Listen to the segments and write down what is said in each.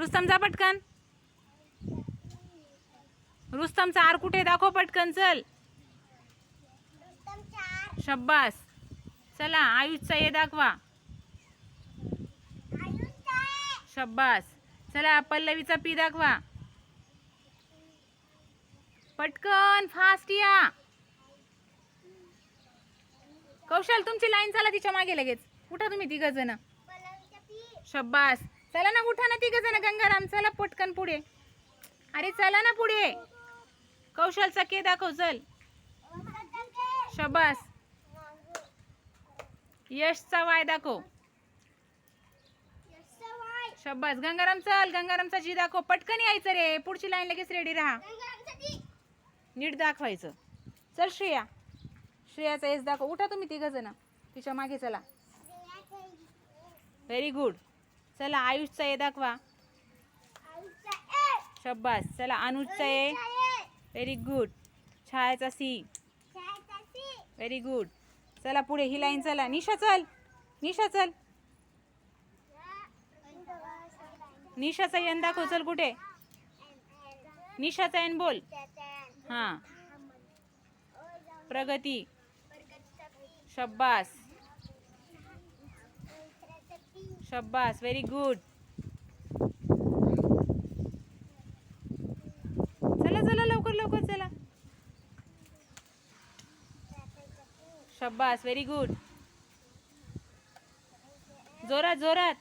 रुस्तम जा पटकन. रुस्तमचा आर कुठे? दाखव पटकन चल. शब्बास चला आयुषचा ये दाखवा. शब्बास चला पल्लवीचा पी दाखवा. पटकन फास्ट या. कौशल तुमची लाईन चला तिच्यामागे लगेच. उठा तुम्ही तिघ जण. शब्बास चला ना उठा ना तिघ जण गंगाराम. चला पटकन पुढे. अरे चला ना पुढे. कौशलचा के दाखव चल. शबास. यशचा वाय दाखव. शब्बास गंगाराम चल. गंगारामचा जी दाखव. पटकन यायचं रे. पुढची लाईन लगेच रेडी राहा. नीट दाखवायचं. चल श्रेया. श्रेयाचा एस दाखव. उठा तुम्ही तिघ जण. तिच्यामागे चला. व्हेरी गुड चला आयुषचा ए दाखवा. शब्बास चला अनुजचा ए व्हेरी गुड छायाचा सी. व्हेरी गुड चला पुढे ही लाईन चला. निशा चल. निशा चल. निशाचा एन दाखव चल कुठे? निशाचा एन बोल. हां. प्रगती. शब्बास. शब्बास व्हेरी गुड चला चला लवकर लवकर चला. शब्बास व्हेरी गुड जोरात जोरात.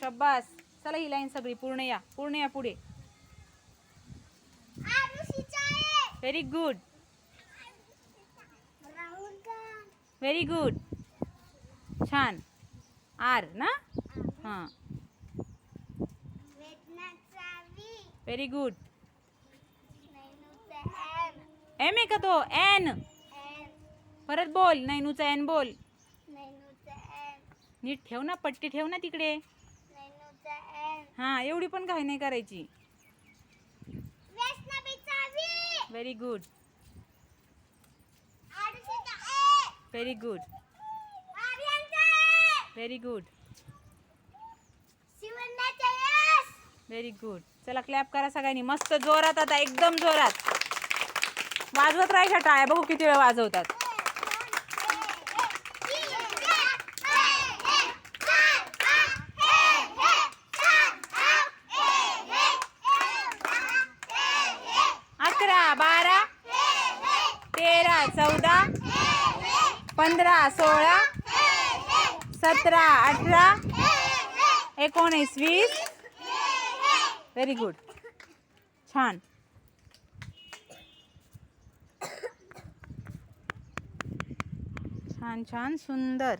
शब्बास चला ही लाईन सगळी पूर्ण या पूर्ण या पुढे. व्हेरी गुड व्हेरी गुड छान. आर ना? हां. व्हेरी गुड एम आहे का तो? एन. परत बोल नैनूचा एन बोल. नीट ठेव ना पट्टी ठेव ना तिकडे. हां एवढी पण घाई नाही करायची. Very good very good very good very good चला क्लॅप करा सगळ्यांनी. मस्त जोरात आता एकदम जोरात. वाजवत राहायच्या टाळ्या. बघू किती वेळ वाजवतात. अकरा बारा तेरा चौदा पंधरा सोळा सतरा अठरा एकोणीस वीस. व्हेरी गुड छान. छान छान सुंदर.